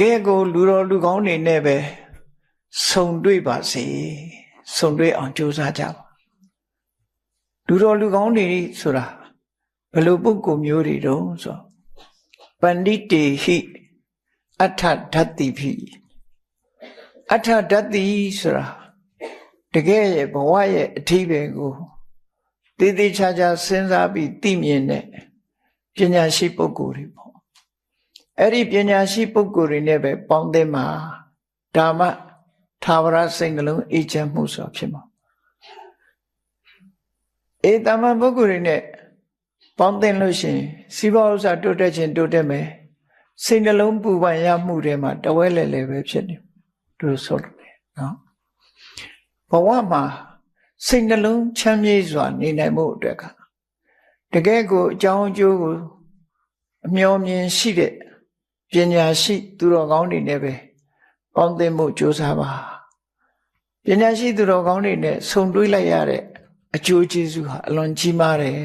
ကယ်ကို လူတော်လူကောင်းတွေနဲ့ပဲဆုံတွေ့ပါစေဆုံတွေ့အောင်ကြိုးစားကြပါလူတော်လူကောင်းတွေဆိုတာဘယ်လိုပုဂ္ဂိုလ်မျိုးတွေတုံးဆိုတော့ပန္တိတေဟိအထဓတ္တိဖိအထဓတ္တိဆိုတာတကယ်ရဲ့ဘဝရဲ့အထီးပဲကိုတည်တည်ချာချာစဉ်းစားပြီးသိမြင်တဲ့ပညာရှိပုဂ္ဂိုလ်တွေပေါ့ အဲ့ဒီပညာရှိပုဂ္ဂိုလ်တွေနဲ့ပဲပေါင်းသင်းမှာဒါမှသာဝရစိတ်နှလုံးအေးချမ်းမှုဆိုဖြစ်မှာအေးတမန်ပုဂ္ဂိုလ်တွေနဲ့ပေါင်းသင်းလို့ရှိရင်စီးပွားဥစ္စာတိုးတက်ခြင်းတိုးတက်မယ်စိတ်နှလုံးပူပန်ရမှုတွေမှာတဝဲလဲလဲပဲဖြစ်နေသူဆိုတယ်နော်ဘဝမှာစိတ်နှလုံးချမ်းမြေ့စွာနေနိုင်မှုအတွက်ကတကယ်ကိုအကြောင်းအကျိုးကိုအမျှော်မြင်ရှိတဲ့ ပညာရှိသူတော်ကောင်းတွေနဲ့ပဲပေါင်းသင်းမှုကြိုးစားပါပညာရှိသူတော်ကောင်းတွေနဲ့ဆုံတွေးလိုက်ရတဲ့အကျိုးကျေးဇူးဟာအလွန်ကြီးမားတယ်